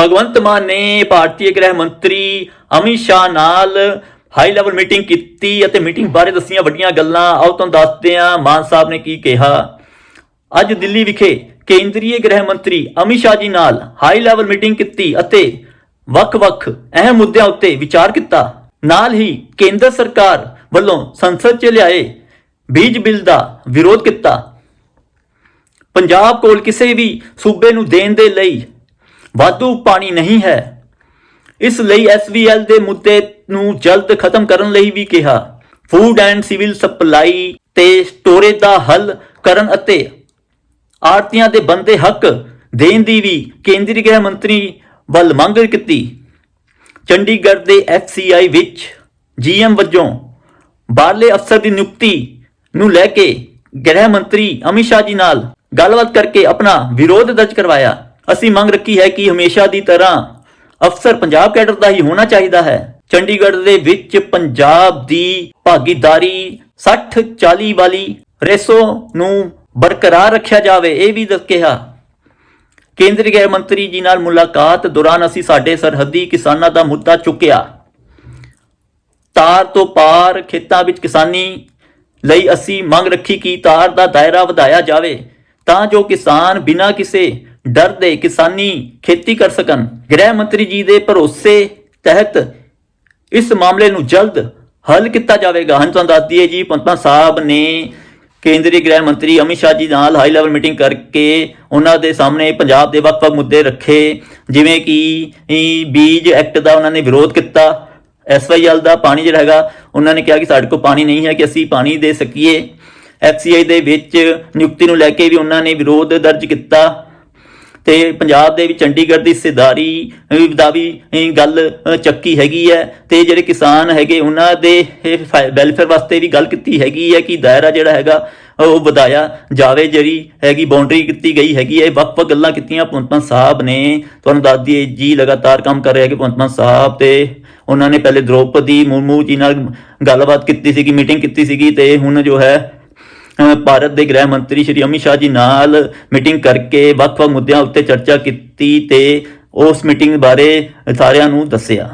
ਭਗਵੰਤ ਮਾਨ ਨੇ ਭਾਰਤੀ ਗ੍ਰਹਿ ਮੰਤਰੀ, ਅਮਿਤ ਸ਼ਾਹ ਨਾਲ ਹਾਈ ਲੈਵਲ ਮੀਟਿੰਗ ਕੀਤੀ ਅਤੇ ਮੀਟਿੰਗ ਬਾਰੇ ਦੱਸੀਆਂ ਵੱਡੀਆਂ ਗੱਲਾਂ। ਆਓ ਤੁਹਾਨੂੰ ਦੱਸਦੇ ਹਾਂ, ਮਾਨ ਸਾਹਿਬ ਨੇ ਕੀ ਕਿਹਾ। ਅੱਜ ਦਿੱਲੀ ਵਿਖੇ ਕੇਂਦਰੀ ਗ੍ਰਹਿ ਮੰਤਰੀ ਅਮਿਤ ਸ਼ਾਹ ਜੀ ਨਾਲ ਹਾਈ ਲੈਵਲ ਮੀਟਿੰਗ ਕੀਤੀ ਅਤੇ ਵੱਖ-ਵੱਖ ਅਹਿਮ ਮੁੱਦਿਆਂ ਉੱਤੇ ਵਿਚਾਰ ਕੀਤਾ। ਨਾਲ ਹੀ ਕੇਂਦਰ ਸਰਕਾਰ ਵੱਲੋਂ ਸੰਸਦ 'ਚ ਲਿਆਏ ਬੀਜ ਬਿੱਲ ਦਾ ਵਿਰੋਧ ਕੀਤਾ। ਪੰਜਾਬ ਕੋਲ ਕਿਸੇ ਵੀ ਸੂਬੇ ਨੂੰ ਦੇਣ ਦੇ ਲਈ ਵਾਧੂ ਪਾਣੀ ਨਹੀਂ ਹੈ। ਇਸ ਲਈ ਐਸਵੀਐਲ ਦੇ ਮੁੱਦੇ ਨੂੰ ਜਲਦ ਖਤਮ ਕਰਨ ਲਈ ਵੀ ਕਿਹਾ। ਫੂਡ ਐਂਡ ਸਿਵਲ ਸਪਲਾਈ ਤੇ ਸਟੋਰੇਜ ਦਾ ਹੱਲ ਕਰਨ ਅਤੇ ਆੜਤੀਆਂ ਦੇ ਬੰਦੇ ਹੱਕ ਦੇਣ ਦੀ ਵੀ ਕੇਂਦਰੀ ਗ੍ਰਹਿ ਮੰਤਰੀ ਵੱਲ ਮੰਗ ਕੀਤੀ। ਚੰਡੀਗੜ੍ਹ ਦੇ ਐਫਸੀਆਈ ਵਿੱਚ ਜੀਐਮ ਵਜੋਂ ਬਾਹਰਲੇ ਅਫਸਰ ਦੀ ਨਿਯੁਕਤੀ ਨੂੰ ਲੈ ਕੇ ਗ੍ਰਹਿ ਮੰਤਰੀ ਅਮਿਤ ਸ਼ਾਹ ਜੀ ਨਾਲ ਗੱਲਬਾਤ ਕਰਕੇ ਆਪਣਾ ਵਿਰੋਧ ਦਰਜ ਕਰਵਾਇਆ। ਅਸੀਂ ਮੰਗ ਰੱਖੀ ਹੈ ਕਿ ਹਮੇਸ਼ਾ ਦੀ ਤਰ੍ਹਾਂ ਅਫਸਰ ਪੰਜਾਬ ਕੈਡਰ ਦਾ ਹੀ ਹੋਣਾ ਚਾਹੀਦਾ ਹੈ। ਚੰਡੀਗੜ੍ਹ ਦੇ ਵਿੱਚ ਪੰਜਾਬ ਦੀ ਭਾਗੀਦਾਰੀ 60 40 ਵਾਲੀ ਰੇਸੋ ਨੂੰ ਬਰਕਰਾਰ ਰੱਖਿਆ ਜਾਵੇ, ਇਹ ਵੀ ਦੱਸ ਕਿਹਾ। ਕੇਂਦਰੀ ਗ੍ਰਹਿ ਮੰਤਰੀ ਜੀ ਨਾਲ ਮੁਲਾਕਾਤ ਦੌਰਾਨ ਅਸੀਂ ਸਾਡੇ ਸਰਹੱਦੀ ਕਿਸਾਨਾਂ ਦਾ ਮੁੱਦਾ ਚੁੱਕਿਆ। ਤਾਰ ਤੋਂ ਪਾਰ ਖੇਤਾਂ ਵਿੱਚ ਕਿਸਾਨੀ ਲਈ ਅਸੀਂ ਮੰਗ ਰੱਖੀ ਕਿ ਤਾਰ ਦਾ ਦਾਇਰਾ ਵਧਾਇਆ ਜਾਵੇ, ਤਾਂ ਜੋ ਕਿਸਾਨ ਬਿਨਾਂ ਕਿਸੇ ਡਰ ਦੇ ਕਿਸਾਨੀ ਖੇਤੀ ਕਰ ਸਕਣ। ਗ੍ਰਹਿ ਮੰਤਰੀ ਜੀ ਦੇ ਭਰੋਸੇ ਤਹਿਤ ਇਸ ਮਾਮਲੇ ਨੂੰ ਜਲਦ ਹੱਲ ਕੀਤਾ ਜਾਵੇਗਾ। ਹਾਂ ਤੁਹਾਨੂੰ ਦੱਸ ਦਈਏ ਜੀ ਪੰਤਮਾ ਸਾਹਿਬ ਨੇ ਕੇਂਦਰੀ ਗ੍ਰਹਿ ਮੰਤਰੀ ਅਮਿਤ ਸ਼ਾਹ ਜੀ ਨਾਲ ਹਾਈ ਲੈਵਲ ਮੀਟਿੰਗ ਕਰਕੇ ਉਹਨਾਂ ਦੇ ਸਾਹਮਣੇ ਪੰਜਾਬ ਦੇ ਵੱਖ-ਵੱਖ ਮੁੱਦੇ ਰੱਖੇ। ਜਿਵੇਂ ਕਿ ਬੀਜ ਐਕਟ ਦਾ ਉਹਨਾਂ ਨੇ ਵਿਰੋਧ ਕੀਤਾ। ਐਸਵਾਈਐਲ ਦਾ ਪਾਣੀ ਜਿਹੜਾ ਹੈਗਾ, ਉਹਨਾਂ ਨੇ ਕਿਹਾ ਕਿ ਸਾਡੇ ਕੋਲ ਪਾਣੀ ਨਹੀਂ ਹੈ ਕਿ ਅਸੀਂ ਪਾਣੀ ਦੇ ਸਕੀਏ। ਐਫਸੀਆਈ ਦੇ ਵਿੱਚ ਨਿਯੁਕਤੀ ਨੂੰ ਲੈ ਕੇ ਵੀ ਉਹਨਾਂ ਨੇ ਵਿਰੋਧ ਦਰਜ ਕੀਤਾ। ਤੇ ਪੰਜਾਬ ਦੇ ਵਿੱਚ ਚੰਡੀਗੜ੍ਹ ਦੀ ਹਿੱਸੇਦਾਰੀ ਦਾ ਵੀ ਗੱਲ ਚੱਕੀ ਹੈਗੀ ਹੈ ਤੇ ਜਿਹੜੇ ਕਿਸਾਨ ਹੈਗੇ ਉਹਨਾਂ ਦੇ ਵੈਲਫੇਅਰ ਵਾਸਤੇ ਵੀ ਗੱਲ ਕੀਤੀ ਹੈਗੀ ਹੈ ਕਿ ਦਾਇਰਾ ਜਿਹੜਾ ਹੈਗਾ, ਉਹ ਵਧਾਇਆ ਜਾਵੇ, ਜਿਹੜੀ ਹੈਗੀ ਬਾਉਂਡਰੀ ਕੀਤੀ ਗਈ ਹੈਗੀ ਹੈ। ਇਹ ਵੱਖ-ਵੱਖ ਗੱਲਾਂ ਕੀਤੀਆਂ ਪੁੰਤਮਨ ਸਾਹਿਬ ਨੇ। ਤੁਹਾਨੂੰ ਦੱਸ ਦਈਏ, ਜੀ ਲਗਾਤਾਰ ਕੰਮ ਕਰ ਰਿਹਾ ਕਿ ਪੁੰਤਮਨ ਸਾਹਿਬ ਤੇ ਉਹਨਾਂ ਨੇ ਪਹਿਲੇ ਦ੍ਰੋਪਦੀ ਮੁਰਮੂ ਜੀ ਨਾਲ ਗੱਲਬਾਤ ਕੀਤੀ ਸੀਗੀ ਮੀਟਿੰਗ ਕੀਤੀ ਸੀਗੀ ਤੇ ਹੁਣ ਜੋ ਹੈ ਭਾਰਤ ਦੇ ਗ੍ਰਹਿ ਮੰਤਰੀ ਸ਼੍ਰੀ ਅਮਿਤ ਸ਼ਾਹ ਜੀ ਨਾਲ ਮੀਟਿੰਗ ਕਰਕੇ ਵੱਖ-ਵੱਖ ਮੁੱਦਿਆਂ ਉੱਤੇ ਚਰਚਾ ਕੀਤੀ ਤੇ ਉਸ ਮੀਟਿੰਗ ਬਾਰੇ ਸਾਰਿਆਂ ਨੂੰ ਦੱਸਿਆ।